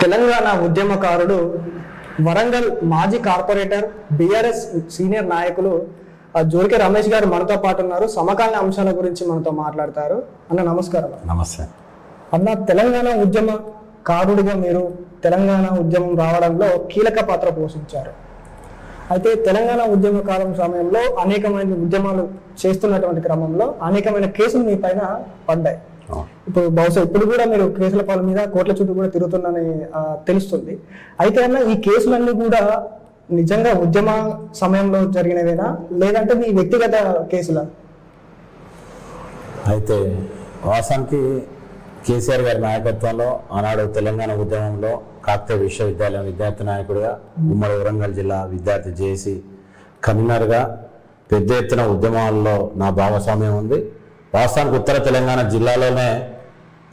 తెలంగాణ ఉద్యమకారుడు వరంగల్ మాజీ corporator BRS senior నాయకులు ఆ, జోరికే రమేష్ గారు మనతో పాటు ఉన్నారు. సమకాలీన అంశాల గురించి మనతో మాట్లాడతారు. అన్న నమస్కారం. నమస్తే. అన్న తెలంగాణ ఉద్యమ కారుడిగా మీరు తెలంగాణ ఉద్యమం రావడంలో కీలక పాత్ర పోషించారు. అయితే తెలంగాణ ఉద్యమ కాలం సమయంలో అనేకమైన ఉద్యమాలు చేస్తున్నటువంటి క్రమంలో అనేకమైన కేసులు మీ పైన పడ్డాయి. ఇప్పుడు బహుశా ఇప్పుడు కూడా మీరు కేసుల పాల మీద కోట్ల చుట్టూ కూడా తిరుగుతున్నారని ఆ, తెలుస్తుంది. అయితే అన్న ఈ కేసులన్నీ కూడా నిజంగా ఉద్యమ సమయంలో జరిగినవేనా? లేదంటే మీ వ్యక్తిగత కేసులా? అయితే వాస్తవానికి కేసీఆర్ గారి నాయకత్వంలో ఆనాడు తెలంగాణ ఉద్యమంలో కాకతీయ విశ్వవిద్యాలయం విద్యార్థి నాయకుడిగా ఉమ్మడి వరంగల్ జిల్లా విద్యార్థి జేసి కన్వీనర్గా పెద్ద ఎత్తున ఉద్యమాల్లో నా భాగస్వామ్యం ఉంది. వాస్తవానికి ఉత్తర తెలంగాణ జిల్లాలోనే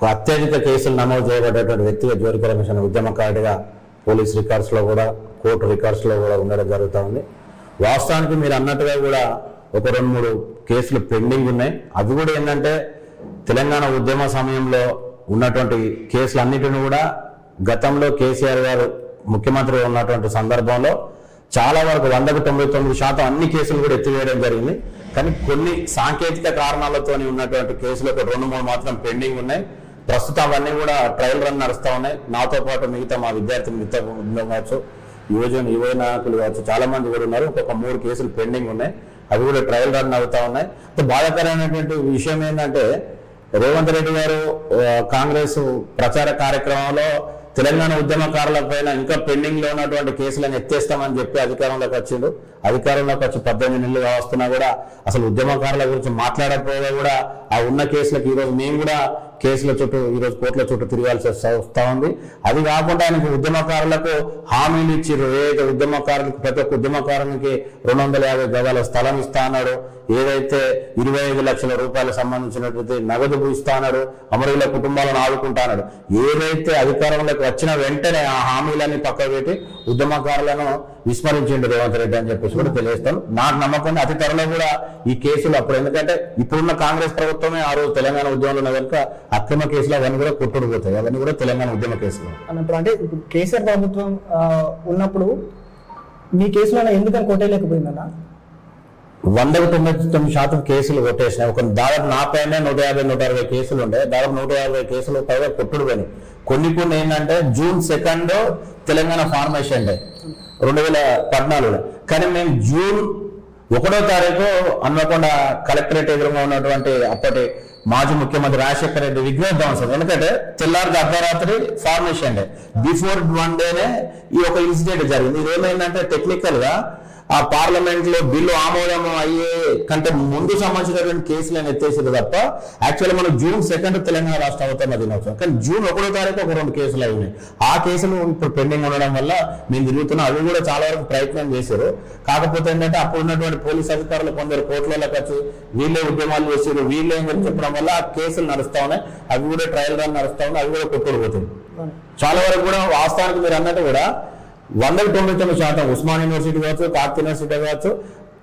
అత్యధిక కేసులు నమోదు చేయబడేటువంటి వ్యక్తిగా జోరిక రమేష్ ఉద్యమకారుడిగా పోలీస్ రికార్డ్స్లో కూడా కోర్టు రికార్డ్స్లో కూడా ఉండడం జరుగుతూ ఉంది. వాస్తవానికి మీరు అన్నట్టుగా కూడా ఒక రెండు మూడు కేసులు పెండింగ్ ఉన్నాయి. అవి కూడా ఏంటంటే తెలంగాణ ఉద్యమ సమయంలో ఉన్నటువంటి కేసులన్నిటిని కూడా గతంలో కేసీఆర్ గారు ముఖ్యమంత్రిగా ఉన్నటువంటి సందర్భంలో చాలా వరకు వందకు తొంభై తొమ్మిది శాతం అన్ని కేసులు కూడా ఎత్తివేయడం జరిగింది. కానీ కొన్ని సాంకేతిక కారణాలతో ఉన్నటువంటి కేసులు ఒక రెండు మూడు మాత్రం పెండింగ్ ఉన్నాయి. ప్రస్తుతం అవన్నీ కూడా ట్రయల్ రన్ నడుస్తూ ఉన్నాయి. నాతో పాటు మిగతా మా విద్యార్థి మిగతా బృందం కావచ్చు యువజన యువ నాయకులు కావచ్చు చాలా మంది కూడా ఉన్నారు. ఒక్కొక్క మూడు కేసులు పెండింగ్ ఉన్నాయి. అవి కూడా ట్రయల్ రన్ అవుతా ఉన్నాయి. బాధాకరమైనటువంటి విషయం ఏంటంటే రేవంత్ రెడ్డి గారు కాంగ్రెస్ ప్రచార కార్యక్రమంలో తెలంగాణ ఉద్యమకారుల పైన ఇంకా పెండింగ్లో ఉన్నటువంటి కేసులను ఎత్తేస్తామని చెప్పి అధికారంలోకి వచ్చిండు. అధికారంలోకి వచ్చి పద్దెనిమిది నెలలు వస్తున్నా కూడా అసలు ఉద్యమకారుల గురించి మాట్లాడకపోగా కూడా ఆ ఉన్న కేసులకు ఈరోజు మేము కూడా కేసుల చుట్టూ ఈరోజు కోర్టుల చుట్టూ తిరగాల్సి వస్తూ ఉంది. అది కాకుండా ఆయనకు ఉద్యమకారులకు హామీలు ఇచ్చారు ఏదైతే ఉద్యమకారులకు ప్రతి ఒక్క ఉద్యమకారునికి రెండు వందల యాభై గదాల స్థలం ఇస్తా అన్నాడు. ఏదైతే ఇరవై ఐదు లక్షల రూపాయలకు సంబంధించినటువంటి నగదు ఇస్తా అన్నాడు అమరుల కుటుంబాలను ఆదుకుంటా అన్నాడు. ఏదైతే అధికారంలోకి వచ్చిన వెంటనే ఆ హామీలన్నీ పక్కకు పెట్టి ఉద్యమకారులను విస్మరించిండు రేవంత్ రెడ్డి అని చెప్పేసి కూడా తెలియస్తాను నాకు నమ్మకం అతి త్వరలో కూడా ఈ కేసులు అప్పుడు ఎందుకంటే ఇప్పుడున్న కాంగ్రెస్ ప్రభుత్వమే ఆ రోజు తెలంగాణ ఉద్యమంలో ఉన్న కనుక అక్రమ కేసులు అవన్నీ కూడా కొట్టుడు పోతాయి అవన్నీ కూడా తెలంగాణ ఉద్యమ కేసులు. అన్నప్పుడు అంటే ఇప్పుడు కేసీఆర్ ప్రభుత్వం ఉన్నప్పుడు మీ కేసులో ఎందుకని కొట్టేయలేకపోయిందన్న వందకు తొంభై తొమ్మిది శాతం కేసులు కొట్టేసినాయి. ఒక దాదాపు నా పైన నూట యాభై నూట అరవై కేసులు ఉండే. దాదాపు నూట యాభై కేసులు పైగా కొట్టుడు పోయినాయి కొన్ని కొన్ని ఏంటంటే June second Telangana formation day రెండు వేల పద్నాలుగులో. కానీ మేము జూన్ ఒకటో తారీఖు హన్మకొండ కలెక్టరేట్ ఎదురుగా ఉన్నటువంటి అప్పటి మాజీ ముఖ్యమంత్రి రాజశేఖర రెడ్డి విగ్రహ ఎందుకంటే తెల్లారి అర్ధరాత్రి ఫార్మేషన్ డే బిఫోర్ వన్ డేనే ఈ ఒక ఇన్సిడెంట్ జరిగింది. ఇది ఏమైందంటే టెక్నికల్గా ఆ పార్లమెంట్లో బిల్లు ఆమోదం అయ్యే కంటే ముందు సంబంధించినటువంటి కేసులను ఎత్తేసారు తప్ప యాక్చువల్లీ మనం జూన్ సెకండ్ తెలంగాణ రాష్ట్ర అవతరణ దినోత్సవం. కానీ జూన్ ఒకటో తారీఖు ఒక రెండు కేసులు అయినాయి ఆ కేసులు ఇప్పుడు పెండింగ్ ఉండడం వల్ల మేము తిరుగుతున్నాం. అవి కూడా చాలా వరకు ప్రయత్నం చేశారు. కాకపోతే ఏంటంటే అప్పుడు ఉన్నటువంటి పోలీస్ అధికారులు కొందరు కోర్టులకు వచ్చి వీళ్ళే ఉద్యమాలు చేసారు వీళ్ళే చెప్పడం వల్ల ఆ కేసులు నడుస్తా ఉన్నాయి. అవి కూడా ట్రయల్ రన్ నడుస్తా ఉన్నాయి. అవి కూడా కొట్టుకుపోతుంది చాలా వరకు కూడా వాస్తవానికి మీరు అన్నట్టు కూడా వందకు తొంభై తొమ్మిది శాతం ఉస్మాన్ యూనివర్సిటీ కావచ్చు కార్తీ యూనివర్సిటీ కావచ్చు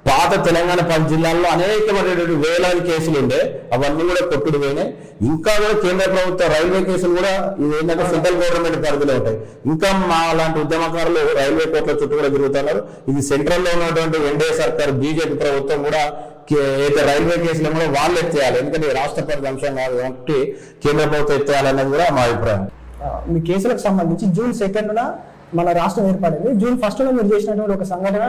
పాత తెలంగాణ పది జిల్లాల్లో అనేకమైనటువంటి వేలాది కేసులు ఉండే అవన్నీ కూడా కొట్టుడు పోయినాయి ఇంకా కూడా కేంద్ర ప్రభుత్వ రైల్వే కేసులు కూడా ఇది ఏంటంటే సెంట్రల్ గవర్నమెంట్ పరిధిలో ఉంటాయి. ఇంకా మా లాంటి ఉద్యమకారులు రైల్వే కోర్టుల చుట్టూ కూడా తిరుగుతున్నారు. ఇది సెంట్రల్లో ఉన్నటువంటి ఎన్డీఏ సర్కార్ బీజేపీ ప్రభుత్వం కూడా అయితే రైల్వే కేసులు కూడా వాళ్ళు ఎత్తేయాలి. ఎందుకంటే రాష్ట్ర పరిధి అంశం కాదు కాబట్టి కేంద్ర ప్రభుత్వం ఎత్తేయాలన్నది కూడా మా అభిప్రాయం. మీ కేసులకు సంబంధించి జూన్ సెకండ్న మన రాష్ట్రం ఏర్పడింది. జూన్ ఫస్ట్ మీరు చేసినటువంటి ఒక సంఘటన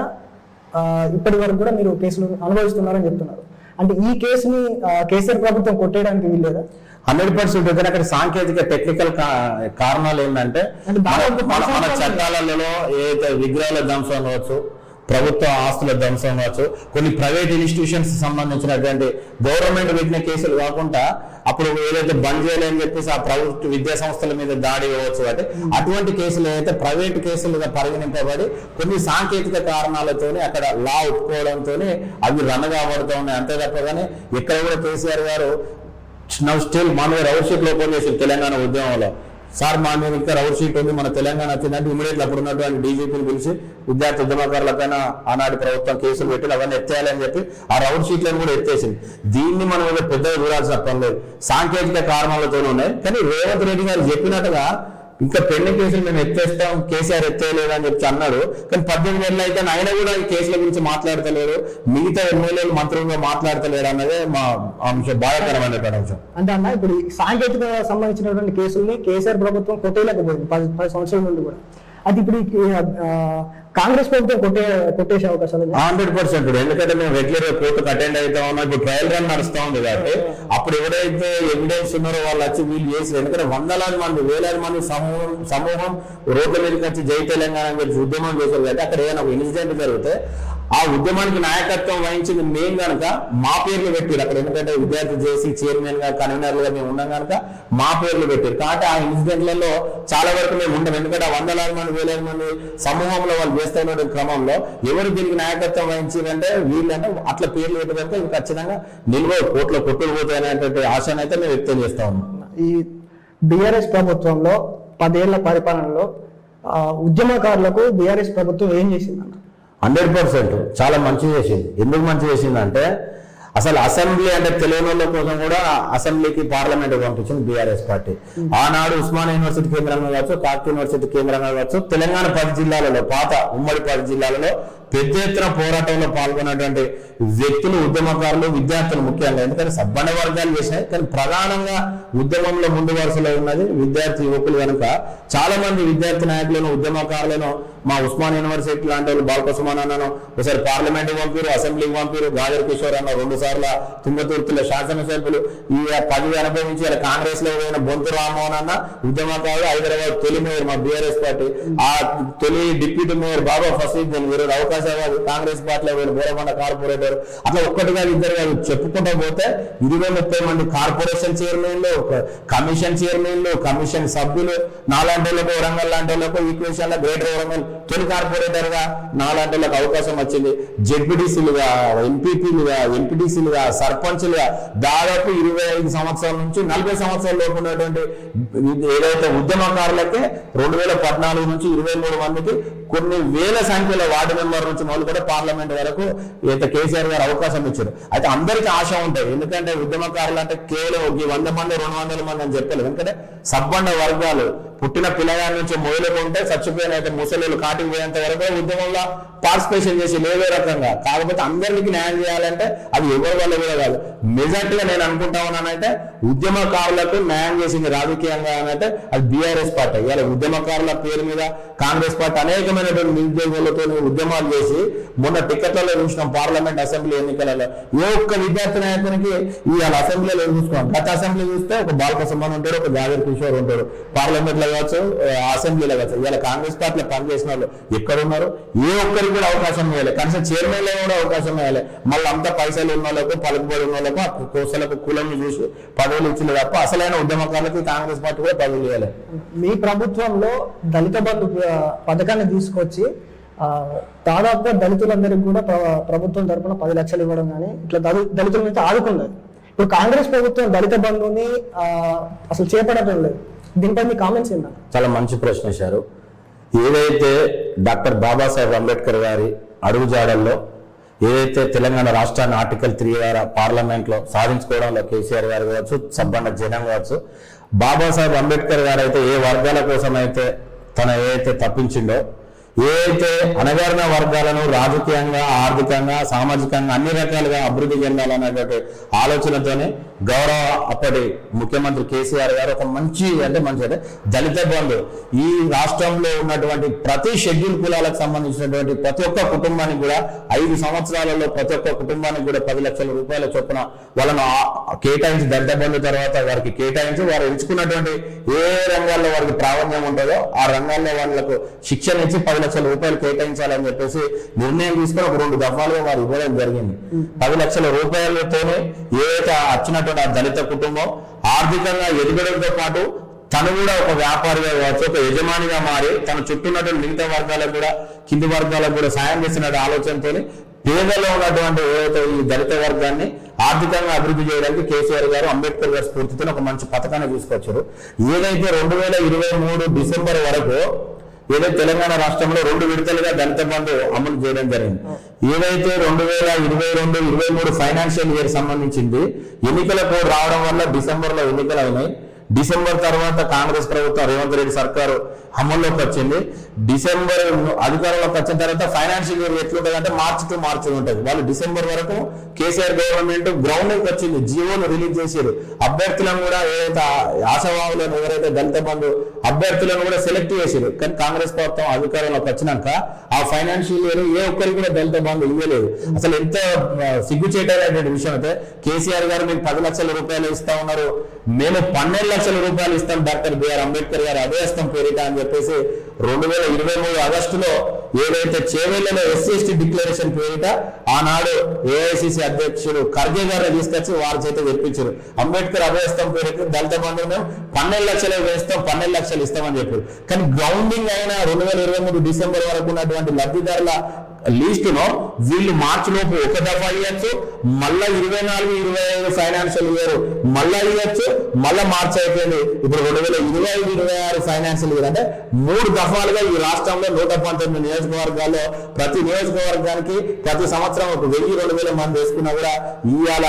ఇప్పటి వరకు కూడా మీరు కేసులు అనుభవిస్తున్నారని చెప్తున్నారు. అంటే ఈ కేసుని కేసీఆర్ ప్రభుత్వం కొట్టేయడానికి వీల్లేదా? హండ్రెడ్ పర్సెంట్ ఎందుకంటే అక్కడ సాంకేతిక టెక్నికల్ కారణాలు ఏంటంటే మన- చట్టాలలో ఏదైతే విగ్రహాల ధ్వంసం కావచ్చు ప్రభుత్వ ఆస్తుల ధ్వంసం కావచ్చు కొన్ని ప్రైవేట్ ఇన్స్టిట్యూషన్స్ సంబంధించినటువంటి గవర్నమెంట్ పెట్టిన కేసులు కాకుండా అప్పుడు ఏదైతే బంద్ చేయలేని చెప్పేసి ఆ ప్రభుత్వ విద్యా సంస్థల మీద దాడి ఇవ్వచ్చు అంటే అటువంటి కేసులు ఏదైతే ప్రైవేట్ కేసులుగా పరిగణింపబడి కొన్ని సాంకేతిక కారణాలతోనే అక్కడ లా ఒప్పుకోవడంతోనే అవి రన్ కాబడుతూ ఉన్నాయి. అంతే తప్ప కానీ కూడా కేసీఆర్ గారు నవ్ స్టిల్ మన మీద రౌడ్ తెలంగాణ ఉద్యమంలో. సార్ మా మీద ఇంకా రౌడ్ షీట్ ఉంది. మన తెలంగాణ వచ్చిందంటే ఇమీడియట్ అప్పుడు ఉన్నటువంటి డీజీపీని పిలిచి విద్యార్థి ఉద్యమకారులపైన ఆనాటి ప్రభుత్వం కేసులు పెట్టి అవన్నీ ఎత్తేయాలని చెప్పి ఆ రౌడ్ షీట్లను కూడా ఎత్తేసింది. దీన్ని మనం ఏదో పెద్దగా చూడాల్సిన పని లేదు. సాంకేతిక కారణాలతోనే ఉన్నాయి. కానీ రేవంత్ రెడ్డి గారు చెప్పినట్టుగా ఇంకా పెండింగ్ కేసులు మేము ఎత్తేస్తాం కేసీఆర్ ఎత్తేయలేదు అని చెప్పి అన్నాడు. కానీ పద్దెనిమిది నెలలు అయితే ఆయన కూడా ఈ కేసుల గురించి మాట్లాడతలేడు మిగతా ఎమ్మెల్యేలు మంత్రులుగా మాట్లాడతలేడు అన్నదే మా అంశం బాధాకరమైనటువంటి అంశం. అంటే అన్న ఇప్పుడు సాంకేతిక సంబంధించినటువంటి కేసుల్ని కేసీఆర్ ప్రభుత్వం కొట్టేయలేకపోయింది పది పది సంవత్సరాల నుండి కూడా. అది ఇప్పుడు కాంగ్రెస్ ప్రభుత్వం కొట్టే కొట్టేసే అవకాశాలు. హండ్రెడ్ పర్సెంట్ ఎందుకంటే మేము రెగ్యులర్ కోర్టుకు అటెండ్ అవుతా ఉన్నాం ఇప్పుడు ట్రయల్ రన్ నడుస్తా ఉంది కాబట్టి అప్పుడు ఎవరైతే ఎవిడెన్స్ ఉన్నారో వాళ్ళు వచ్చి వీళ్ళు చేసి ఎందుకంటే వందలాది మంది వేలాది మంది సమూహం సమూహం రోడ్ల మీదకి వచ్చి జై తెలంగాణ అని చెప్పి ఉద్యమం చేశారు కాబట్టి అక్కడ ఏదైనా ఒక ఇన్సిడెంట్ జరిగితే ఆ ఉద్యమానికి నాయకత్వం వహించింది మేము కనుక మా పేర్లు పెట్టారు. అక్కడ ఎందుకంటే విద్యార్థి చేసి చైర్మన్గా కన్వీనర్గా మేము ఉన్నాం కనుక మా పేర్లు పెట్టారు. కాబట్టి ఆ ఇన్సిడెంట్లలో చాలా వరకు మేము ఉండం. ఎందుకంటే వందలాది మంది వేలాది మంది సమూహంలో వాళ్ళు చేస్తున్న క్రమంలో ఎవరు దీనికి నాయకత్వం వహించిందంటే వీళ్ళంటే అట్లా పేర్లు పెట్టడంతో ఇది ఖచ్చితంగా నిల్వ కోట్ల కొట్టుకు పోతాయనేటువంటి ఆశను అయితే మేము వ్యక్తం చేస్తా ఉన్నాం. ఈ బీఆర్ఎస్ ప్రభుత్వంలో పదేళ్ళ పరిపాలనలో ఉద్యమకారులకు బీఆర్ఎస్ ప్రభుత్వం ఏం చేసిందన్న హండ్రెడ్ పర్సెంట్ చాలా మంచి చేసింది. ఎందుకు మంచి చేసింది అంటే అసలు అసెంబ్లీ అంటే తెలియని వాళ్ళ కోసం కూడా అసెంబ్లీకి పార్లమెంట్ పంపించింది బీఆర్ఎస్ పార్టీ. ఆనాడు ఉస్మాన్ యూనివర్సిటీ కేంద్రంగా కావచ్చు కాక్ యూనివర్సిటీ కేంద్రంగా కావచ్చు తెలంగాణ పది జిల్లాలలో పాత ఉమ్మడి పది జిల్లాలలో పెద్ద ఎత్తున పోరాటంలో పాల్గొన్నటువంటి వ్యక్తులు ఉద్యమకారులు విద్యార్థులు ముఖ్యంగా. ఎందుకంటే సబ్బండ వర్గాలు చేసినాయి కానీ ప్రధానంగా ఉద్యమంలో ముందు వరుసలో ఉన్నది విద్యార్థి యువకులు కనుక. చాలా మంది విద్యార్థి నాయకులను ఉద్యమకారులను మా ఉస్మాన్ యూనివర్సిటీ లాంటి వాళ్ళు బాలకోసమాన్ అన్నను ఒకసారి పార్లమెంట్ పంపిరు అసెంబ్లీకి పంపిరు గాజర్ కిషోర్ అన్న రెండు సార్లు తుంగతుర్తిలో శాసనసభ్యులు. ఈ పదవి అనుభవించి ఇలా కాంగ్రెస్లో పోయిన బొంతు రామ్మోహన్ అన్న ఉద్యమకారుడు హైదరాబాద్ తొలి మేయర్ మా బీఆర్ఎస్ పార్టీ. ఆ తొలి డిప్యూటీ మేయర్ బాబా ఫసీద్దీన్ వీరు అవకాశవాది కాంగ్రెస్ పార్టీలో వీళ్ళు బోరకొండ కార్పొరేటర్. అట్లా ఒక్కటి కాదు ఇద్దరు కాదు చెప్పుకుంటూ పోతే ఇరవై ముప్పై మంది కార్పొరేషన్ చైర్మన్లు కమిషన్ చైర్మన్లు కమిషన్ సభ్యులు నాలాంటి వాళ్ళకు వరంగల్ లాంటి వాళ్ళకు ఈక్వేషన్ గ్రేటర్ వరంగల్ తొలి కార్పొరేటర్గా నాలాంటి వాళ్ళకి అవకాశం వచ్చింది. జెడ్పీటీసీలుగా ఎంపీపీలుగా ఎంపీటీసీలుగా సర్పంచ్లుగా దాదాపు ఇరవై ఐదు సంవత్సరాల నుంచి నలభై సంవత్సరాల లోపు ఉన్నటువంటి ఏదైతే ఉద్యమకారులకే రెండు వేల పద్నాలుగు నుంచి ఇరవై మూడు మందికి కొన్ని వేల సంఖ్యలో వార్డు మెంబర్ నుంచి మొదలు కూడా పార్లమెంట్ వరకు ఈత కేసీఆర్ గారు అవకాశం ఇచ్చారు. అయితే అందరికీ ఆశ ఉంటుంది ఎందుకంటే ఉద్యమకారులు అంటే కేవలం ఒక వంద మంది రెండు వందల మంది అని చెప్పలేదు ఎందుకంటే సబ్బండ వర్గాలు పుట్టిన పిల్లగాడి నుంచి మొదలుకుంటే చచ్చిపోయిన అయితే ముసలిలు కాటికి పోయేంత వరకు ఉద్యమంలో పార్టిసిపేషన్ చేసి లేవే రకంగా. కాకపోతే అందరికీ న్యాయం చేయాలంటే అది ఎవరి వల్ల కూడా కాదు. మెజార్టీగా నేను అనుకుంటా ఉన్నానంటే ఉద్యమకారులకు న్యాయం చేసింది రాజకీయంగా అనంటే అది బీఆర్ఎస్ పార్టీ. ఇవాళ ఉద్యమకారుల పేరు మీద కాంగ్రెస్ పార్టీ అనేకమైనటువంటి నిరుద్యోగులతో ఉద్యమాలు చేసి మొన్న టికెట్లలో చూసినాం పార్లమెంట్ అసెంబ్లీ ఎన్నికలలో. ఏ ఒక్క విద్యార్థి నాయకునికి ఇవాళ అసెంబ్లీలో చూసుకోండి గత అసెంబ్లీ చూస్తే ఒక బాలక సుమన్ ఉంటారు ఒక జాగర్ కిషోర్ ఉంటారు పార్లమెంట్లో కావచ్చు అసెంబ్లీలో కావచ్చు ఇవాళ కాంగ్రెస్ పార్టీలో పనిచేసిన వాళ్ళు ఎక్కడ ఉన్నారు ఏ ఒక్కరికి కూడా అవకాశం ఇవ్వాలి కనీసం చైర్మన్లో కూడా అవకాశం ఇవ్వాలి మళ్ళీ అంతా పైసలు ఉన్న వాళ్ళకు పలుకుబడి ఉన్న వాళ్ళకు ఆ కోసలకు కులం చూసి పదవులు ఇచ్చిన తప్ప అసలైన ఉద్యమకారులకి కాంగ్రెస్ పార్టీ కూడా పదవులు ఇవ్వాలి మీ ప్రభుత్వంలో దళిత బంధు పథకాన్ని తీసుకొచ్చి దాదాపుగా దళితులందరికీ కూడా ప్రభుత్వం తరపున పది లక్షలు ఇవ్వడం కానీ ఇట్లా దళి- దళితుల నుంచి ఆదుకున్నది. ఇప్పుడు కాంగ్రెస్ ప్రభుత్వం దళిత బంధుని అసలు చేపట్టడం లేదు. దీనిపై మీ కామెంట్స్ ఏంటంటే చాలా మంచి ప్రశ్న వేశారు. ఏదైతే డాక్టర్ బాబాసాహెబ్ అంబేద్కర్ గారి అడుగుజాడల్లో ఏదైతే తెలంగాణ రాష్ట్రాన్ని ఆర్టికల్ త్రీ ద్వారా పార్లమెంట్లో సాధించుకోవడంలో కేసీఆర్ గారు కావచ్చు సబ్బండ జనం కావచ్చు బాబాసాహెబ్ అంబేద్కర్ గారు అయితే ఏ వర్గాల కోసం అయితే తన ఏదైతే తప్పించిండో ఏదైతే అణగారిన వర్గాలను రాజకీయంగా ఆర్థికంగా సామాజికంగా అన్ని రకాలుగా అభివృద్ధి చెందాలనేటువంటి ఆలోచనతోనే గౌరవ అప్పటి ముఖ్యమంత్రి కేసీఆర్ గారు ఒక మంచి అంటే మంచి అంటే దళిత బంధు. ఈ రాష్ట్రంలో ఉన్నటువంటి ప్రతి షెడ్యూల్ కులాలకు సంబంధించినటువంటి ప్రతి ఒక్క కుటుంబానికి కూడా ఐదు సంవత్సరాలలో ప్రతి ఒక్క కుటుంబానికి కూడా పది లక్షల రూపాయల చొప్పున వాళ్ళను కేటాయించి దళిత బంధు తర్వాత వారికి కేటాయించి వారు ఎంచుకున్నటువంటి ఏ రంగాల్లో వారికి ప్రావీణ్యం ఉంటుందో ఆ రంగాల్లో వాళ్ళకు శిక్షణ ఇచ్చి పది లక్షల రూపాయలు కేటాయించాలని చెప్పేసి నిర్ణయం తీసుకొని ఒక రెండు దఫాలుగా వారు ఇవ్వడం జరిగింది. పది లక్షల రూపాయలతోనే ఏదైతే ఆ ఉన్నటువంటి ఆ దళిత కుటుంబం ఆర్థికంగా ఎదగడంతో పాటు తను కూడా ఒక వ్యాపారిగా కావచ్చు ఒక యజమానిగా మారి తన చుట్టూ ఉన్నటువంటి మిగతా వర్గాలకు కూడా కింది వర్గాలకు కూడా సాయం చేసిన ఆలోచనతో పేదలో ఉన్నటువంటి ఏదైతే ఈ దళిత వర్గాన్ని ఆర్థికంగా అభివృద్ధి చేయడానికి కేసీఆర్ గారు అంబేద్కర్ గారి స్ఫూర్తితో ఒక మంచి పథకాన్ని తీసుకొచ్చారు. ఏదైతే రెండు వేల ఇరవై మూడు డిసెంబర్ వరకు ఏదో తెలంగాణ రాష్ట్రంలో రెండు విడతలుగా దళిత బంధు అమలు చేయడం జరిగింది. ఏదైతే రెండు వేల ఇరవై రెండు ఇరవై మూడు ఫైనాన్షియల్ ఇయర్ సంబంధించింది ఎన్నికల కోడ్ రావడం వల్ల డిసెంబర్లో ఎన్నికలు అయినాయి. డిసెంబర్ తర్వాత కాంగ్రెస్ ప్రభుత్వం రేవంత్ రెడ్డి సర్కారు అమల్లోకి వచ్చింది. డిసెంబర్ అధికారంలోకి వచ్చిన తర్వాత ఫైనాన్షియల్ ఇయర్ ఎట్లుంటుంది అంటే మార్చి టు మార్చి ఉంటుంది. వాళ్ళు డిసెంబర్ వరకు కేసీఆర్ గవర్నమెంట్ గ్రౌండ్కి వచ్చింది. జీవోను రిలీజ్ చేశారు అభ్యర్థులను కూడా ఏదైతే ఆశావాహులను ఎవరైతే దళిత బంధు అభ్యర్థులను కూడా సెలెక్ట్ చేశారు కానీ కాంగ్రెస్ ప్రభుత్వం అధికారంలోకి వచ్చినాక ఆ ఫైనాన్షియల్ ఇయర్ ఏ ఒక్కరికి కూడా దళిత బంధు ఇవ్వలేదు అసలు ఎంత ఆ, సిగ్గుచేటైనటువంటి విషయం అయితే కేసీఆర్ గారు మీకు పది లక్షల రూపాయలు ఇస్తా ఉన్నారు. మేము పన్నెండు లక్షల రూపాయలు ఇస్తాం డాక్టర్ బిఆర్ అంబేద్కర్ గారు అదే ఇస్తాం పేరిట అని చెప్పేసి రెండు వేల ఇరవై మూడు ఆగస్టులో ఏదైతే చేవేళ్ళలో ఎస్సీ ఎస్టీ డిక్లరేషన్ పేరిట ఆనాడు ఏఐసిసి అధ్యక్షుడు ఖర్గే గారిని తీసుకొచ్చి వారి చేత తెప్పించారు అంబేద్కర్ అభయస్థం పేరు దళిత బంధువులు మేము పన్నెండు లక్షలు వేస్తాం పన్నెండు లక్షలు ఇస్తామని చెప్పారు. కానీ గ్రౌండింగ్ అయిన రెండు వేల ఇరవై మూడు డిసెంబర్ వరకు ఉన్నటువంటి లబ్ధిదారుల లిస్టును వీళ్ళు మార్చి లోపు ఒక దఫా ఇవ్వచ్చు మళ్ళా ఇరవై నాలుగు ఇరవై ఐదు ఫైనాన్షియల్ ఇయర్ మళ్ళా ఇవ్వచ్చు మళ్ళా మార్చి అయిపోయింది. ఇప్పుడు రెండు వేల ఇరవై ఐదు ఇరవై ఆరు ఫైనాన్షియల్ ఇయర్ అంటే మూడు దఫాలుగా ఈ రాష్ట్రంలో నూట పంతొమ్మిది నియోజకవర్గాల్లో ప్రతి నియోజకవర్గానికి ప్రతి సంవత్సరం ఒక వెయ్యి రెండు వేల మంది వేసుకున్నా కూడా ఇవాళ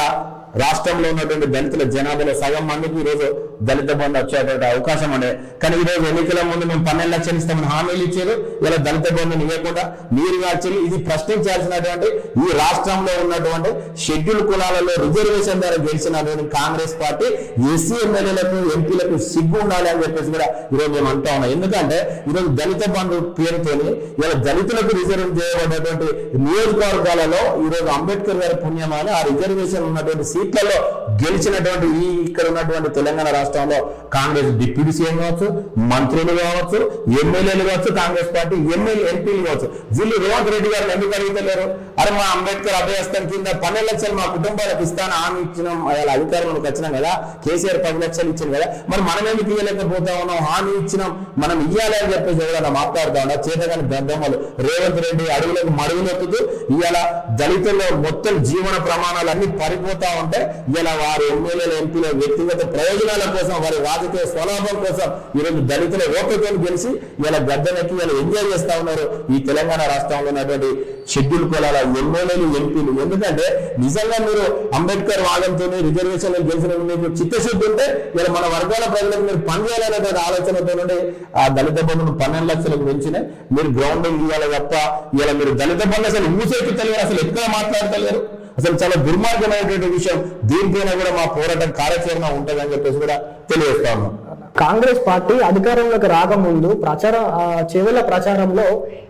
రాష్ట్రంలో ఉన్నటువంటి దళితుల జనాభాలో సగం మందికి ఈరోజు దళిత బంధు వచ్చేటువంటి అవకాశం ఉండే. కానీ ఈరోజు ఎన్నికల ముందు మేము పన్నెండు లక్షలు ఇస్తామని హామీలు ఇచ్చారు. ఇలా దళిత బంధుని ఇవ్వకుండా మీరు వచ్చి ఇది ప్రశ్నించాల్సినటువంటి ఈ రాష్ట్రంలో ఉన్నటువంటి షెడ్యూల్ కులాలలో రిజర్వేషన్ ద్వారా గెలిచినటువంటి కాంగ్రెస్ పార్టీ ఎస్సీ ఎమ్మెల్యేలకు ఎంపీలకు సిగ్గు ఉండాలి అని చెప్పేసి కూడా ఈరోజు మేము అంటా ఉన్నాం. ఎందుకంటే ఈరోజు దళిత బంధు పేరుతోని ఇలా దళితులకు రిజర్వ్ చేయబడినటువంటి నియోజకవర్గాలలో ఈరోజు అంబేద్కర్ గారి పుణ్యమాని ఆ రిజర్వేషన్ ఉన్నటువంటి సీట్లలో గెలిచినటువంటి ఈ ఇక్కడ ఉన్నటువంటి తెలంగాణ రాష్ట్రంలో కాంగ్రెస్ డిప్యూటీ సీఎం కావచ్చు మంత్రులు కావచ్చు ఎమ్మెల్యేలు కావచ్చు కాంగ్రెస్ పార్టీ ఎమ్మెల్యే ఎంపీలు కావచ్చు. వీళ్ళు రేవంత్ రెడ్డి గారు ఎందుకు అడుగుతలేరు? అరే మా అంబేద్కర్ అభయస్థం కింద పన్నెండు లక్షలు మా కుటుంబాలకు ఇస్తాను హామీ ఇచ్చినాం అలా అధికారంలోకి వచ్చినాం కదా కేసీఆర్ పది లక్షలు ఇచ్చింది కదా మరి మనం ఎందుకు ఇవ్వలేకపోతా ఉన్నాం హామీ ఇచ్చినాం మనం ఇవ్వాలి అని చెప్పేసి ఎవరైనా మాట్లాడుతా ఉన్నా చేతగాని బెద్దమ్మలు రేవంత్ రెడ్డి అడుగులకు మడుగులెత్తుతూ ఇవాళ దళితుల్లో మొత్తం జీవన ప్రమాణాలు అన్ని పడిపోతా ఉంటే ఇలా వారి ఎమ్మెల్యేల ఎంపీల వ్యక్తిగత ప్రయోజనాల కోసం వారి రాజకీయ స్వలాభం కోసం ఈరోజు దళితుల ఓపికను గెలిచి ఇలా గద్దెనెక్కి ఇలా ఎంజాయ్ చేస్తా ఉన్నారు. ఈ తెలంగాణ రాష్ట్రంలో ఉన్నటువంటి షెడ్యూల్ కులాల ఎమ్మెల్యేలు ఎంపీలు. ఎందుకంటే నిజంగా మీరు అంబేద్కర్ వాదంతో రిజర్వేషన్లు గెలిచిన మీకు చిత్తశుద్ధి ఉంటే ఇలా మన వర్గాల ప్రజలకు మీరు పనిచేయాలనేటువంటి ఆలోచనతో నుండి ఆ దళిత బంధును పన్నెండు లక్షలకు పెంచిన మీరు గ్రౌండ్ ఇవ్వాలి తప్ప ఇలా మీరు దళిత బంధు అసలు ఊసేకి తెలియదు అసలు ఎక్కడ మాట్లాడతలేరు? అసలు చాలా దుర్మార్గమైనటువంటి విషయం. దీనిపైన కూడా మా పోరాటం కార్యాచరణ ఉంటుందని చెప్పేసి కూడా తెలియజేస్తా ఉన్నాం. కాంగ్రెస్ పార్టీ అధికారంలోకి రాకముందు ప్రచారం ఆ, చేవెళ్ళ ప్రచారంలో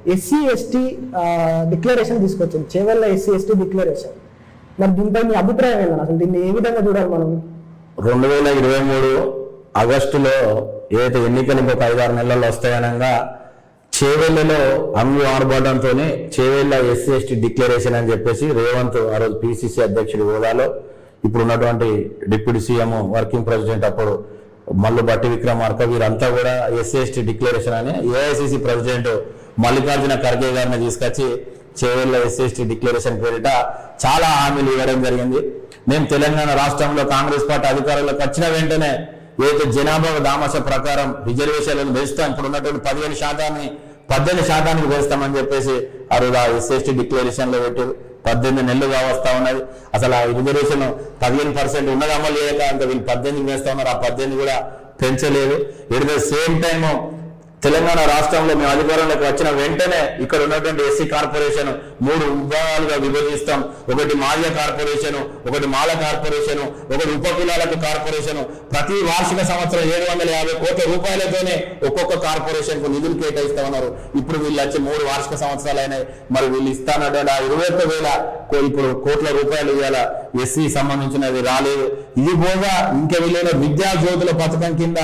ఎస్సీ ఎస్టీ డిక్లరేషన్ తీసుకొచ్చింది. Chevella SC ST declaration. మరి దీనిపై మీ అభిప్రాయం ఏంటన్నా అసలు దీన్ని ఏ విధంగా చూడాలి మనం? రెండు వేల ఇరవై మూడు ఆగస్టులో ఏదైతే ఎన్నికలు ఇంకొక ఐదారు నెలల్లో వస్తాయనగా చేవెళ్ళలో అంగు ఆర్భాటంతో చేవెళ్ళ ఎస్సీ ఎస్టీ డిక్లరేషన్ అని చెప్పేసి రేవంత్ ఆ రోజు పిసిసి అధ్యక్షుడి హోదాలో ఇప్పుడు ఉన్నటువంటి డిప్యూటీ సీఎం వర్కింగ్ ప్రెసిడెంట్ అప్పుడు మల్లు బట్టి విక్రమార్క వీరంతా కూడా ఎస్సీ ఎస్టీ డిక్లరేషన్ అని ఏఐసిసి ప్రెసిడెంట్ మల్లికార్జున ఖర్గే గారిని తీసుకొచ్చి చేవెళ్ళ ఎస్సీ ఎస్టీ డిక్లరేషన్ పేరిట చాలా హామీలు ఇవ్వడం జరిగింది. మేము తెలంగాణ రాష్ట్రంలో కాంగ్రెస్ పార్టీ అధికారంలోకి వచ్చిన వెంటనే ఏదైతే జనాభా దామస ప్రకారం రిజర్వేషన్లను పెంచుతాం. ఇప్పుడు ఉన్నటువంటి పదిహేను శాతాన్ని పద్దెనిమిది శాతానికి వేస్తామని చెప్పేసి ఆ రోజు ఆ ఎస్ఎస్టీ డిక్లరేషన్లో పెట్టి. పద్దెనిమిది నెలలుగా వస్తా ఉన్నది. అసలు ఆ రిజర్వేషన్ పదిహేను పర్సెంట్ ఉన్నది అమలు చేయక అంత వీళ్ళు పద్దెనిమిది వేస్తా ఉన్నారు. ఆ పద్దెనిమిది కూడా పెంచలేదు. At the same time Telangana రాష్ట్రంలో మేము అధికారంలోకి వచ్చిన వెంటనే ఇక్కడ ఉన్నటువంటి ఎస్సీ కార్పొరేషన్ మూడు విభాగాలుగా విభజిస్తాం. ఒకటి మాల్య కార్పొరేషన్ ఒకటి మాల కార్పొరేషన్ ఒకటి ఉపకులాలకు కార్పొరేషన్. ప్రతి వార్షిక సంవత్సరం ఏడు వందల యాభై కోట్ల రూపాయలతోనే ఒక్కొక్క కార్పొరేషన్కు నిధులు కేటాయిస్తామన్నారు. ఇప్పుడు వీళ్ళు వచ్చి మూడు వార్షిక సంవత్సరాలు అయినాయి మరి వీళ్ళు ఇస్తానటువంటి ఆ ఇరవై ఒక్క వేల కో- ఇప్పుడు కోట్ల రూపాయలు ఇవ్వాలా ఎస్సీ సంబంధించినది రాలేదు. ఇది పోగా ఇంకా లేదా విద్యా జ్యోతుల పథకం కింద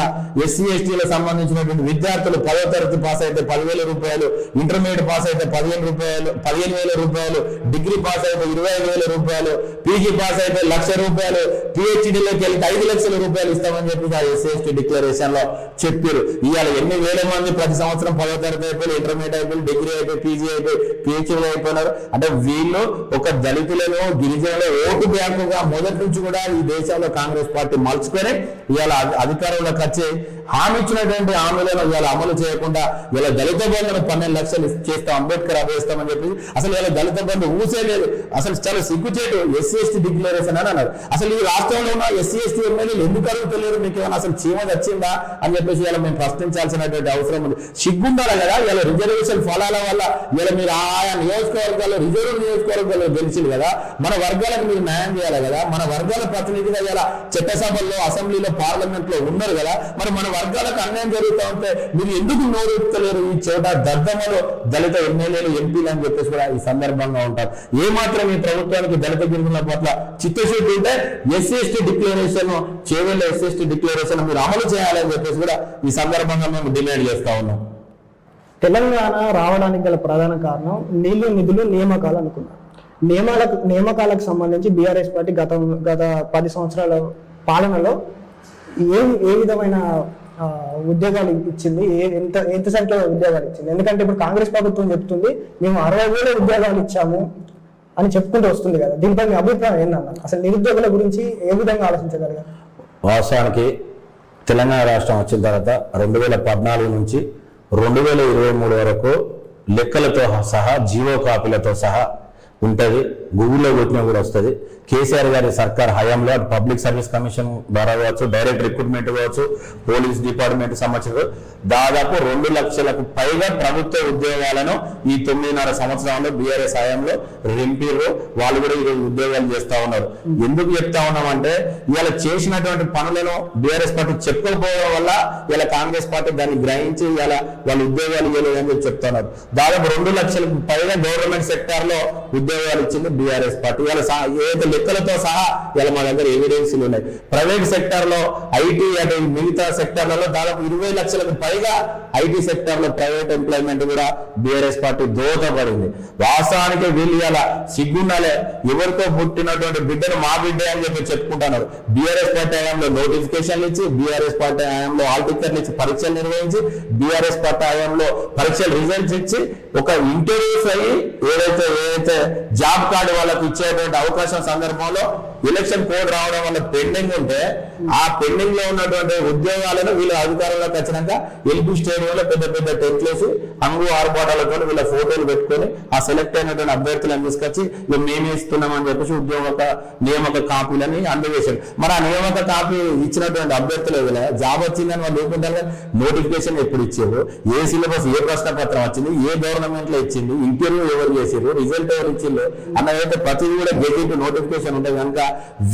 ఎస్సీ ఎస్టీలకు సంబంధించినటువంటి విద్యార్థులు పదో తరగతి పాస్ అయితే పదివేల రూపాయలు ఇంటర్మీడియట్ పాస్ అయితే పదిహేను రూపాయలు పదిహేను వేల రూపాయలు డిగ్రీ పాస్ అయితే ఇరవై ఐదు వేల రూపాయలు పీజీ పాస్ అయితే లక్ష రూపాయలు పిహెచ్డీలోకి వెళ్తే ఐదు లక్షల రూపాయలు ఇస్తామని చెప్పి ఆ ఎస్సీ ఎస్టీ డిక్లరేషన్లో చెప్పారు. ఇవాళ ఎన్ని వేల మంది ప్రతి సంవత్సరం పదో తరగతి అయిపోయి ఇంటర్మీడియట్ అయిపోయి డిగ్రీ అయిపోయి పీజీ అయిపోయి పిహెచ్డీ అయిపోయినారు. అంటే వీళ్ళు ఒక దళితులను గిరిజనుల ఓటు బ్యాంకుగా మొదటి నుంచి కూడా ఈ దేశంలో కాంగ్రెస్ పార్టీ మలుచుకొని ఇవాళ అధికారంలోకి వచ్చే హామీ ఇచ్చినటువంటి హామీలను ఇవాళ అమలు చేయకుండా ఇలా దళిత బంధును పన్నెండు లక్షలు చేస్తాం అంబేద్కర్ అభిస్తామని చెప్పి అసలు ఇలా దళిత బంధు ఊసే లేదు. అసలు చాలా సిగ్గుచేటు ఎస్సీ ఎస్టీ డిక్లరేషన్ అని అన్నారు. అసలు ఈ రాష్ట్రంలో ఉన్న ఎస్సీ ఎస్టీ ఎమ్మెల్యేలు ఎందుకు అడుగుతలేరు? మీకు ఏమైనా అసలు చీమ వచ్చిందా అని చెప్పేసి ఇలా మేము ప్రశ్నించాల్సినటువంటి అవసరం ఉంది. సిగ్గుండాలి కదా? ఇలా రిజర్వేషన్ ఫలాల వల్ల ఇలా మీరు ఆయా నియోజకవర్గాల్లో రిజర్వ్ నియోజకవర్గాల్లో గెలిచింది కదా? మన వర్గాలకు మీరు న్యాయం చేయాలి కదా? మన వర్గాల ప్రతినిధిగా ఇలా చట్టసభల్లో అసెంబ్లీలో పార్లమెంట్లో ఉన్నారు కదా? మరి మన వర్గాలకు అన్యాయం జరుగుతూ ఉంటే మీరు ఎందుకు నోరెత్తలేరు ఈ చోట దద్దమ్మలో దళిత ఎమ్మెల్యేలు ఎంపీలు అని చెప్పేసి కూడా ఈ సందర్భంగా ఉంటారు. ఏ మాత్రం ఈ ప్రభుత్వానికి దళిత గిరిజనుల పట్ల చిత్తశుద్ధి ఉంటే SC ST declaration Chevella SC ST declaration మీరు అమలు చేయాలని చెప్పేసి కూడా ఈ సందర్భంగా మేము డిమాండ్ చేస్తా ఉన్నాం. తెలంగాణ రావడానికి గల ప్రధాన కారణం నీళ్ళు నిధులు నియామకాలు అనుకున్నాం నియమాలకు నియామకాలకు సంబంధించి బీఆర్ఎస్ పార్టీ గత గత పది సంవత్సరాల పాలనలో ఏ ఏ విధమైన ఉద్యోగాలు ఇచ్చింది. ఎంత ఎంత సంఖ్యలో ఉద్యోగాలు ఇచ్చింది? ఎందుకంటే ఇప్పుడు కాంగ్రెస్ ప్రభుత్వం చెప్తుంది మేము అరవై వేల ఉద్యోగాలు ఇచ్చాము అని చెప్పుకుంటూ వస్తుంది కదా. దీనిపై మీ అభిప్రాయం ఏందన్న? అసలు నిరుద్యోగుల గురించి ఏ విధంగా ఆలోచించగలిగారు వాస్తవానికి తెలంగాణ రాష్ట్రం వచ్చిన తర్వాత రెండు వేల పద్నాలుగు నుంచి రెండు వేల ఇరవై మూడు వరకు లెక్కలతో సహా జీవో కాపీలతో సహా ఉంటుంది. గూగుల్లో కొట్టినా కూడా వస్తుంది. కేసీఆర్ గారి సర్కార్ హయాంలో అటు పబ్లిక్ సర్వీస్ కమిషన్ ద్వారా కావచ్చు డైరెక్ట్ రిక్రూట్మెంట్ కావచ్చు పోలీస్ డిపార్ట్మెంట్ సంబంధించిన దాదాపు రెండు లక్షలకు పైగా ప్రభుత్వ ఉద్యోగాలను ఈ తొమ్మిదిన్నర సంవత్సరంలో బీఆర్ఎస్ హయాంలో రింపిర్రు. వాళ్ళు కూడా ఈరోజు ఉద్యోగాలు చేస్తా ఉన్నారు. ఎందుకు చెప్తా ఉన్నామంటే ఇవాళ చేసినటువంటి పనులను బీఆర్ఎస్ పార్టీ చెప్పకపోవడం వల్ల ఇలా కాంగ్రెస్ పార్టీ దాన్ని గ్రహించి ఇలా వాళ్ళు ఉద్యోగాలు ఇవ్వలేదని చెప్తున్నారు. దాదాపు రెండు లక్షలకు పైగా గవర్నమెంట్ సెక్టార్లో ఉద్యోగాలు ఇచ్చింది బీఆర్ఎస్ పార్టీ. ఇలా ఏదైతే లెక్కలతో సహా ఇలా మా దగ్గర ఎవిడెన్సీలు ఉన్నాయి. ప్రైవేట్ సెక్టార్లో ఐటీ అటు మిగతా సెక్టార్లలో దాదాపు ఇరవై లక్షలకు పైగా ఐటీ సెక్టార్లో ప్రైవేట్ ఎంప్లాయ్మెంట్ కూడా బీఆర్ఎస్ పార్టీ దోహదపడింది. వాస్తవానికి వీళ్ళు ఇలా సిగ్గుండాలే. ఎవరితో పుట్టినటువంటి బిడ్డను మా బిడ్డ అని చెప్పి చెప్పుకుంటున్నారు. బీఆర్ఎస్ పార్టీ హయాంలో నోటిఫికేషన్లు ఇచ్చి బీఆర్ఎస్ పార్టీ హయాంలో ఆల్ టికెట్లు ఇచ్చి పరీక్షలు నిర్వహించి బీఆర్ఎస్ పార్టీ హయాంలో పరీక్షల రిజల్ట్స్ ఇచ్చి ఒక ఇంటర్వ్యూస్ అయ్యి ఏదైతే ఏదైతే జాబ్ కార్డు వాళ్ళకి ఇచ్చేటువంటి అవకాశం సందర్భంలో ఎలక్షన్ కోడ్ రావడం వల్ల పెండింగ్ ఉంటే ఆ పెండింగ్లో ఉన్నటువంటి ఉద్యోగాలను వీళ్ళు అధికారంలోకి వచ్చినాక ఎల్బీ స్టేడియంలో పెద్ద పెద్ద టెంట్లు వేసి అంగు ఆర్భాటాలతో వీళ్ళ ఫోటోలు పెట్టుకొని ఆ సెలెక్ట్ అయినటువంటి అభ్యర్థులను తీసుకొచ్చి ఇక మేమే ఇస్తున్నామని చెప్పేసి ఉద్యోగ నియామక కాపీలని అందజేశారు. మరి ఆ నియామక కాపీ ఇచ్చినటువంటి అభ్యర్థులు ఏదైనా జాబ్ వచ్చిందని వాళ్ళు నోటిఫికేషన్ ఎప్పుడు ఇచ్చారు? ఏ సిలబస్ ఏ ప్రశ్న పత్రం వచ్చింది? ఏ గవర్నమెంట్లో ఇచ్చింది? ఇంటర్వ్యూ ఎవరు చేసారు రిజల్ట్ ఎవరు ఇచ్చిండ్రు? అన్నదైతే ప్రతిదీ కూడా గెజెట్ నోటిఫికేషన్ ఉంటాయి కనుక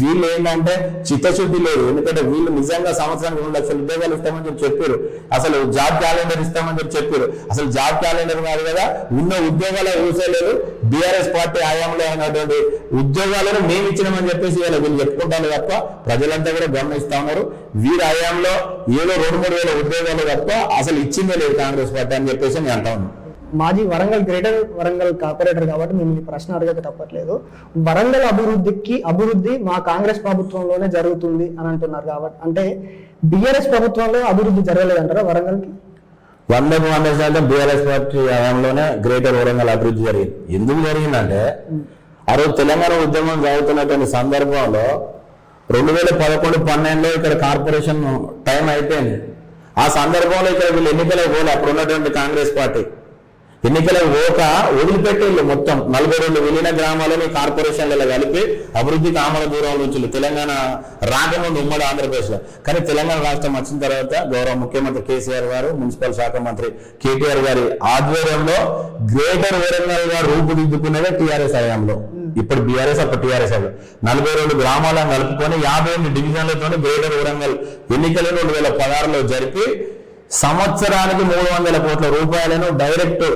వీళ్ళు ఏంటంటే చిత్తశుద్ధి లేదు. ఎందుకంటే వీళ్ళు నిజంగా సంవత్సరానికి రెండు లక్షల ఉద్యోగాలు ఇస్తామని చెప్పి చెప్పారు. అసలు జాబ్ క్యాలెండర్ ఇస్తామని చెప్పి చెప్పారు. అసలు జాబ్ క్యాలెండర్ కాదు కదా ఉన్న ఉద్యోగాలు ఊసేలేదు బీఆర్ఎస్ పార్టీ ఆయాంలో ఉన్నటువంటి ఉద్యోగాలను మేము ఇచ్చినామని చెప్పేసి వీళ్ళు వీళ్ళు చెప్పుకుంటారు తప్ప ప్రజలంతా కూడా గమనిస్తా ఉన్నారు. వీరి ఆయాంలో ఏదో రెండు మూడు వేల ఉద్యోగాలు తప్ప అసలు ఇచ్చిందే లేదు కాంగ్రెస్ పార్టీ అని చెప్పేసి నేను అంటా ఉన్నాను మాజీ వరంగల్ గ్రేటర్ వరంగల్ కార్పొరేటర్ కాబట్టి మేము ఈ ప్రశ్న అడగక తప్పట్లేదు. వరంగల్ అభివృద్ధికి అభివృద్ధి మా కాంగ్రెస్ ప్రభుత్వంలోనే జరుగుతుంది అని అంటున్నారు కాబట్టి అంటే బిఆర్ఎస్ ప్రభుత్వంలో అభివృద్ధి జరగలేదంటారా వరంగల్కి? వందకు వంద శాతం బీఆర్ఎస్ పార్టీ హయాంలోనే గ్రేటర్ వరంగల్ అభివృద్ధి జరిగింది. ఎందుకు జరిగిందంటే ఆ రోజు తెలంగాణ ఉద్యమం జరుగుతున్నటువంటి సందర్భంలో రెండు వేల పదకొండు పన్నెండులో ఇక్కడ కార్పొరేషన్ టైం అయిపోయింది. ఆ సందర్భంలో ఇక్కడ వీళ్ళు ఎన్నికలకు పోలే అప్పుడు ఉన్నటువంటి కాంగ్రెస్ పార్టీ. ఎన్నికల ఓక వదిలిపెట్టేళ్ళు మొత్తం. నలభై రెండు విలీన గ్రామాలని కార్పొరేషన్లలో కలిపి అభివృద్ధి కామల దూరం నుంచి తెలంగాణ రాకముందు ఉమ్మడి ఆంధ్రప్రదేశ్లో. కానీ తెలంగాణ రాష్ట్రం వచ్చిన తర్వాత గౌరవ ముఖ్యమంత్రి కేసీఆర్ గారు మున్సిపల్ శాఖ మంత్రి కేటీఆర్ గారి ఆధ్వర్యంలో గ్రేటర్ వరంగల్గా రూపుదిద్దుకున్నదే టీఆర్ఎస్ హయాంలో. ఇప్పుడు బీఆర్ఎస్ అప్పుడు టీఆర్ఎస్ హయాంలో. నలభై రెండు గ్రామాలను కలుపుకొని యాభై ఎనిమిది డివిజన్లతో గ్రేటర్ వరంగల్ ఎన్నికలు రెండు వేల పదహారులో జరిపి సంవత్సరానికి మూడు వందల కోట్ల రూపాయలను direct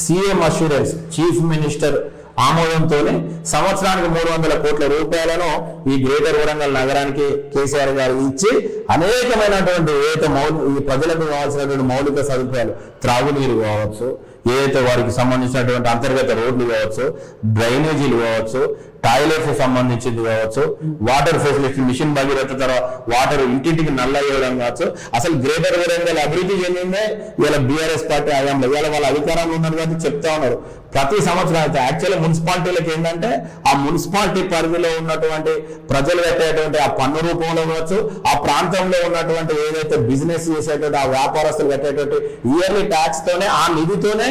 CM assurance chief minister ఆమోదంతోనే సంవత్సరానికి మూడు వందల కోట్ల రూపాయలను ఈ గ్రేటర్ వరంగల్ నగరానికి కేసీఆర్ గారు ఇచ్చి అనేకమైనటువంటి ఏదైతే మౌలి ఈ ప్రజలకు కావాల్సినటువంటి మౌలిక సదుపాయాలు త్రాగునీరు కావచ్చు ఏదైతే వారికి సంబంధించినటువంటి అంతర్గత రోడ్లు కావచ్చు డ్రైనేజీలు కావచ్చు టాయిలెట్స్ సంబంధించింది కావచ్చు వాటర్ ఫెసిలిటీ మిషన్ భగీరథ తర్వాత వాటర్ ఇంటింటికి నల్ల వేయడం కావచ్చు. అసలు గ్రేటర్ వరంగల్ అభివృద్ధి చెందిందే? ఇవాళ బీఆర్ఎస్ పార్టీ హయాంలో. ఇవాళ వాళ్ళ అధికారంలో ఉన్నారు కాబట్టి చెప్తా ఉన్నారు. ప్రతి సంవత్సరం అయితే యాక్చువల్గా మున్సిపాలిటీలకు ఏంటంటే ఆ మున్సిపాలిటీ పరిధిలో ఉన్నటువంటి ప్రజలు కట్టేటువంటి ఆ పన్ను రూపంలో కావచ్చు ఆ ప్రాంతంలో ఉన్నటువంటి ఏదైతే బిజినెస్ చేసేటువంటి ఆ వ్యాపారస్తులు కట్టేటువంటి ఇయర్లీ ట్యాక్స్ తోనే ఆ నిధితోనే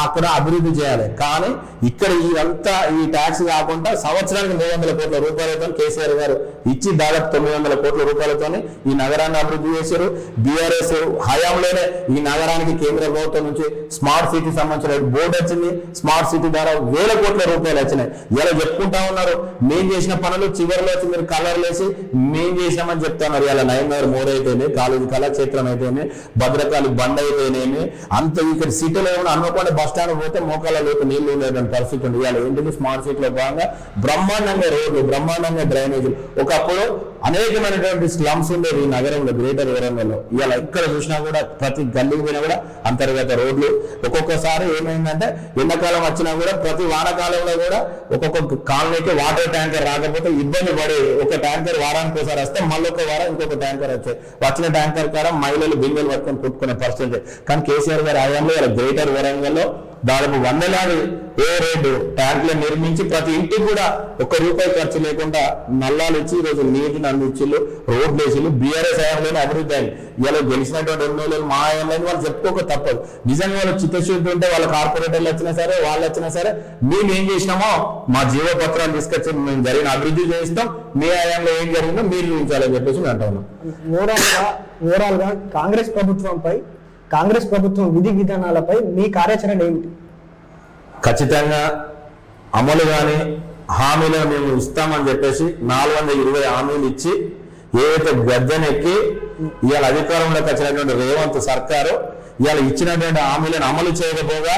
అక్కడ అభివృద్ధి చేయాలి. కానీ ఇక్కడ ఇదంతా ఈ ట్యాక్స్ కాకుండా సంవత్సరానికి మూడు వందల కోట్ల రూపాయలతో కేసీఆర్ గారు ఇచ్చి దాదాపు తొమ్మిది వందల కోట్ల రూపాయలతో ఈ నగరాన్ని అభివృద్ధి చేశారు. బీఆర్ఎస్ హయాంలోనే ఈ నగరానికి కేంద్ర ప్రభుత్వం నుంచి స్మార్ట్ సిటీ సంబంధించిన బోర్డు వచ్చింది. స్మార్ట్ సిటీ ద్వారా వేల కోట్ల రూపాయలు వచ్చినాయి. ఇలా చెప్పుకుంటా ఉన్నారు? మేము చేసిన పనులు చివరిలో వచ్చి మీరు కలర్లు వేసి మేము చేసినామని చెప్తున్నారు. ఇలా నయనగర్ మోడ్ అయితేనే కాలేజీ కళాక్షేత్రం అయితేనే భద్రకాళి బండ్ అయితేనేమి అంత ఇక్కడ సిటీలో ఏమైనా అనుకోండి బస్ స్టాండ్ పోతే మోకాల లోపు నీళ్ళు ఉండేటువంటి పరిస్థితి ఉంది. ఇవాళ ఏంటిది? స్మార్ట్ సిటీలో భాగంగా బ్రహ్మాండంగా రోడ్లు బ్రహ్మాండంగా డ్రైనేజీలు. ఒకప్పుడు అనేకమైనటువంటి స్లమ్స్ ఉండేవి ఈ నగరంలో గ్రేటర్ వరంగల్లో. ఇవాళ ఎక్కడ చూసినా కూడా ప్రతి గల్లీకి పోయినా కూడా అంతర్గత రోడ్లు. ఒక్కొక్కసారి ఏమైందంటే ఎండాకాలం వచ్చినా కూడా ప్రతి వానకాలంలో కూడా ఒక్కొక్క కాలనీకి వాటర్ ట్యాంకర్ రాకపోతే ఇబ్బంది పడి ఒక ట్యాంకర్ వారానికి ఒకసారి వస్తే మళ్ళీ ఒక వారం ఇంకొక ట్యాంకర్ వచ్చాయి. వచ్చిన ట్యాంకర్ కాడ మహిళలు బిల్లులు పట్టుకొని కొట్టుకునే పరిస్థితి కానీ కేసీఆర్ గారి హయాంలో ఇలా గ్రేటర్ వరంగల్లో దాదాపు వందలాది ఏ రోడ్డు ట్యాంకులు నిర్మించి ప్రతి ఇంటికి కూడా ఒక్క రూపాయి ఖర్చు లేకుండా నల్లాలు ఇచ్చి ఈరోజు నీటిని అందించిళ్ళు రోడ్లు వేసిలు బీఆర్ఎస్ హయాంలోనే అభివృద్ధి అయింది. ఇలా గెలిచినటువంటి ఎమ్మెల్యేలు మా ఎమ్మెల్యేలు వాళ్ళు చెప్పుకోక తప్పదు. నిజంగా వాళ్ళు చిత్తశుద్ధి ఉంటే వాళ్ళ కార్పొరేటర్లు వచ్చినా సరే వాళ్ళు వచ్చినా సరే మేము ఏం చేసినామో మా జీవపత్రాలు తీసుకొచ్చి మేము జరిగిన అభివృద్ధి చేయిస్తాం. మీ హయాంలో ఏం జరిగిందో మీరు చూపించాలని చెప్పేసి మేము అంటా ఉన్నాం. ఓవరాల్గా కాంగ్రెస్ ప్రభుత్వంపై కాంగ్రెస్ ప్రభుత్వం విధి విధానాలపై మీ కార్యాచరణ ఏమిటి? ఖచ్చితంగా అమలు కానీ హామీలను మేము ఇస్తామని చెప్పేసి నాలుగు వందల ఇరవై హామీలు ఇచ్చి ఏవైతే గద్దెనెక్కి ఇవాళ అధికారంలోకి వచ్చినటువంటి రేవంత్ సర్కారు ఇవాళ ఇచ్చినటువంటి హామీలను అమలు చేయకపోగా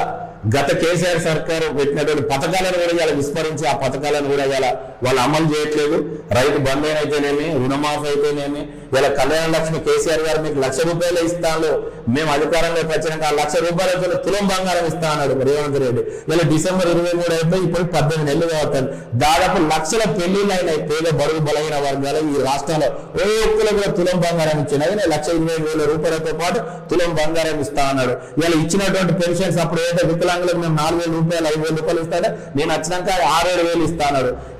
గత కేసీఆర్ సర్కారు పెట్టినటువంటి పథకాలను కూడా ఇవాళ విస్మరించి ఆ పథకాలను కూడా ఇవాళ వాళ్ళు అమలు చేయట్లేదు. రైతు బంధైన అయితేనేమి రుణమాఫీ అయితేనేమి ఇలా కళ్యాణ లక్ష్మి కేసీఆర్ గారు మీకు లక్ష రూపాయలు ఇస్తాను మేము అధికారంలోకి వచ్చినాక ఆ లక్ష రూపాయలతో తులం బంగారం ఇస్తా అన్నాడు రేవంత్ రెడ్డి. ఇలా డిసెంబర్ ఇరవై మూడు అయితే ఇప్పుడు పద్దెనిమిది నెలలు అవుతాను దాదాపు లక్షల పెళ్ళిళ్ళు అయినాయి పేద బరువు బలహీన వర్గాలు ఈ రాష్ట్రంలో. ఏ ఒక్కరు కూడా తులం బంగారం ఇచ్చిన ఆయన లక్ష ఇరవై వేల రూపాయలతో పాటు తులం బంగారం ఇస్తా అన్నాడు. ఇలా ఇచ్చినటువంటి పెన్షన్స్ అప్పుడు ఏదైతే వికలాంగులకు మేము నాలుగు వేల రూపాయలు ఐదు వేల రూపాయలు ఇస్తాడు నేను వచ్చినాక ఆరేడు వేలు ఇస్తా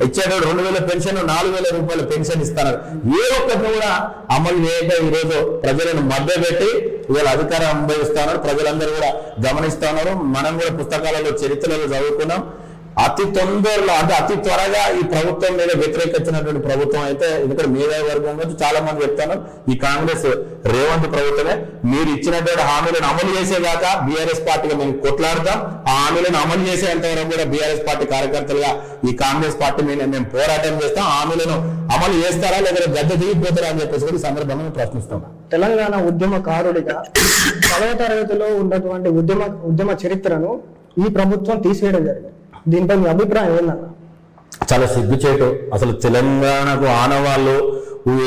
ఇచ్చేటోడు రెండు వేల పెన్షన్ నాలుగు వేల రూపాయల పెన్షన్ ఇస్తాడు ఏ ఒక్కటి కూడా అమలు చేయక ఈ రోజు ప్రజలను మభ్య పెట్టి ఇవాళ అధికారం అనుభవిస్తున్నారు ప్రజలందరూ కూడా గమనిస్తా ఉన్నారు మనం కూడా పుస్తకాలలో చరిత్రలో చదువుకున్నాం. అతి తొందరలో అంటే అతి త్వరగా ఈ ప్రభుత్వం మీద వ్యతిరేకించినటువంటి ప్రభుత్వం అయితే ఎందుకంటే మేధావి వర్గం గురించి చాలా మంది చెప్తాను ఈ కాంగ్రెస్ రేవంత్ ప్రభుత్వమే. మీరు ఇచ్చినటువంటి హామీలను అమలు చేసేదాకా బీఆర్ఎస్ పార్టీగా మేము కొట్లాడతాం. ఆ హామీలను అమలు చేసేంత వరకు కూడా బీఆర్ఎస్ పార్టీ కార్యకర్తలుగా ఈ కాంగ్రెస్ పార్టీ మీద మేము పోరాటం చేస్తాం. హామీలను అమలు చేస్తారా లేదా గద్దె దిగిపోతారా అని చెప్పేసి కూడా సందర్భంగా ప్రశ్నిస్తాం. తెలంగాణ ఉద్యమకారుడిగా పదవ తరగతిలో ఉన్నటువంటి ఉద్యమ ఉద్యమ చరిత్రను ఈ ప్రభుత్వం తీసేయడం జరిగింది. దీనిపై మీ అభిప్రాయం ఏందన్న చాలా సిగ్గుచేటు. అసలు తెలంగాణకు ఆనవాళ్ళు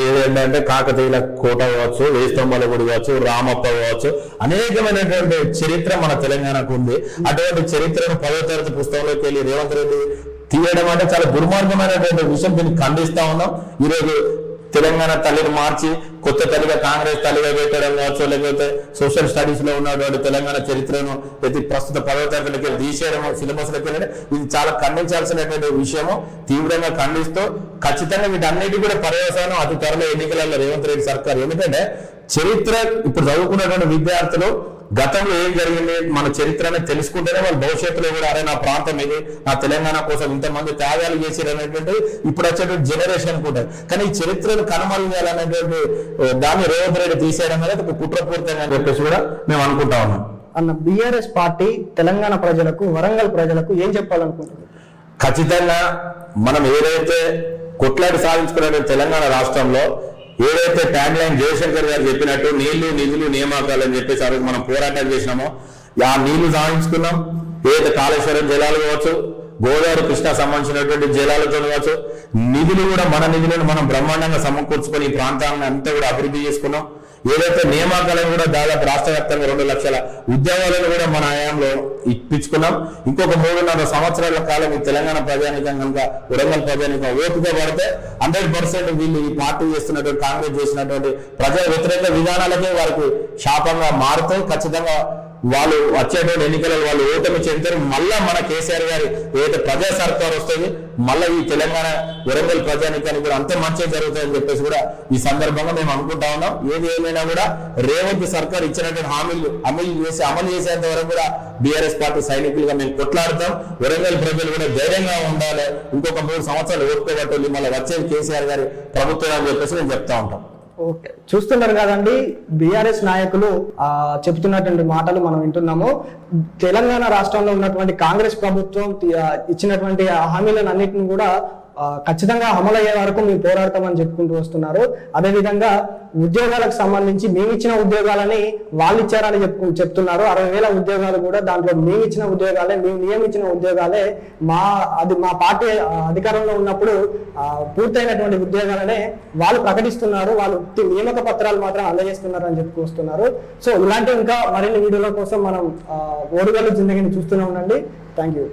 ఏదేంటంటే కాకతీయుల కోట కావచ్చు వేస్తంబాల గుడి కావచ్చు రామప్ప కావచ్చు అనేకమైనటువంటి చరిత్ర మన తెలంగాణకు ఉంది. అటువంటి చరిత్రను పదో తరగతి పుస్తకంలోకి వెళ్ళి రేవంత్ రెడ్డి తీయడం అంటే చాలా దుర్మార్గమైనటువంటి విషయం. దీన్ని ఖండిస్తా ఉన్నాం. ఈరోజు తెలంగాణ తల్లిని మార్చి కొత్త తల్లిగా కాంగ్రెస్ తల్లిగా పెట్టడం కావచ్చు లేకపోతే సోషల్ స్టడీస్లో ఉన్నటువంటి తెలంగాణ చరిత్రను ప్రతి ప్రస్తుత పదవ తరగతికి తీసేయడం సిలబస్ లకి ఇది చాలా ఖండించాల్సినటువంటి విషయము. తీవ్రంగా ఖండిస్తూ ఖచ్చితంగా వీటన్నిటి కూడా పర్యవసానం అతి త్వరలో ఎన్నికలలో రేవంత్ రెడ్డి సర్కార్. ఎందుకంటే చరిత్ర ఇప్పుడు చదువుకున్నటువంటి విద్యార్థులు గతంలో ఏం జరిగింది? మన చరిత్రని తెలుసుకుంటేనే వాళ్ళ భవిష్యత్తులో కూడా అరే నా ప్రాంతం ఇది నా తెలంగాణ కోసం ఇంతమంది త్యాగాలు చేసారు అనేటువంటి ఇప్పుడు వచ్చేటువంటి జనరేషన్ అనుకుంటారు కానీ ఈ చరిత్రను కనుమరుగాలనేటువంటి దాన్ని రేవంత్ రెడ్డి తీసేయడం అనేది ఒక కుట్రపూరితంగా అని చెప్పేసి కూడా మేము అనుకుంటా ఉన్నాం. అన్న బిఆర్ఎస్ పార్టీ తెలంగాణ ప్రజలకు వరంగల్ ప్రజలకు ఏం చెప్పాలనుకుంటుంది ఖచ్చితంగా మనం ఏదైతే కొట్లాడి సాధించుకున్న తెలంగాణ రాష్ట్రంలో ఏదైతే ట్యాగ్ లైన్ జయశంకర్ గారు చెప్పినట్టు నీళ్ళు నిధులు నియామకాలు అని చెప్పేసి ఆ రోజు మనం పోరాటం చేసినామో ఆ నీళ్ళు సాధించుకున్నాం ఏదైతే కాళేశ్వరం జలాలు కావచ్చు గోదావరి కృష్ణ సంబంధించినటువంటి జలాలతో కావచ్చు నిధులు కూడా మన నిధులను మనం బ్రహ్మాండంగా సమకూర్చుకొని ఈ ప్రాంతాలను అంతా కూడా అభివృద్ధి చేసుకున్నాం. ఏదైతే నియామకాలను కూడా దాదాపు రాష్ట్ర వ్యాప్తంగా రెండు లక్షల ఉద్యోగాలను కూడా మన హయాంలో ఇప్పించుకున్నాం. ఇంకొక మూడున్నర సంవత్సరాల కాలం ఈ తెలంగాణ ప్రజానికం కనుక వరంగల్ ప్రజానికం ఓపిక పడితే హండ్రెడ్ పర్సెంట్ వీళ్ళు ఈ పార్టీ చేస్తున్నటువంటి కాంగ్రెస్ చేసినటువంటి ప్రజా వ్యతిరేక విధానాలకే వారికి శాపంగా మారుతూ ఖచ్చితంగా వాళ్ళు వచ్చేటువంటి ఎన్నికలలో వాళ్ళు ఓటమి చెందుతారు. మళ్ళా మన కేసీఆర్ గారి ఏదైతే ప్రజా సర్కార్ వస్తుంది మళ్ళీ ఈ తెలంగాణ వరంగల్ ప్రజానికానికి కూడా అంతే మంచి జరుగుతుందని చెప్పేసి కూడా ఈ సందర్భంగా మేము అనుకుంటా ఉన్నాం. ఏది ఏమైనా కూడా రేవంత్ సర్కార్ ఇచ్చినటువంటి హామీలు అమలు చేసి అమలు చేసేంత వరకు కూడా బీఆర్ఎస్ పార్టీ సైనికులుగా మేము కొట్లాడతాం. వరంగల్ ప్రజలు కూడా ధైర్యంగా ఉండాలి. ఇంకొక మూడు సంవత్సరాలు ఓపుకోబట్టాలి మళ్ళీ వచ్చేది కేసీఆర్ గారి ప్రభుత్వం అని చెప్పేసి మేము చెప్తా ఉంటాం. ఓకే. చూస్తున్నారు కదండి బీఆర్ఎస్ నాయకులు ఆ చెప్తున్నటువంటి మాటలు మనం వింటున్నాము. తెలంగాణ రాష్ట్రంలో ఉన్నటువంటి కాంగ్రెస్ ప్రభుత్వం ఇచ్చినటువంటి హామీలను అన్నింటిని కూడా ఖచ్చితంగా అమలయ్యే వరకు మేము పోరాడతామని చెప్పుకుంటూ వస్తున్నారు. అదేవిధంగా ఉద్యోగాలకు సంబంధించి మేము ఇచ్చిన ఉద్యోగాలని వాళ్ళు ఇచ్చారని చెప్పు చెప్తున్నారు. అరవై వేల ఉద్యోగాలు కూడా దాంట్లో మేము ఇచ్చిన ఉద్యోగాలే మేము నియమించిన ఉద్యోగాలే మా అది మా పార్టీ అధికారంలో ఉన్నప్పుడు పూర్తయినటువంటి ఉద్యోగాలనే వాళ్ళు ప్రకటిస్తున్నారు. వాళ్ళు ఉత్తి నియామక పత్రాలు మాత్రం అందజేస్తున్నారు అని చెప్పుకు వస్తున్నారు. సో ఇలాంటి ఇంకా మరిన్ని వీడియోల కోసం మనం ఆ, ఓరుగల్లు జిందగీని చూస్తూనే ఉండండి. Thank you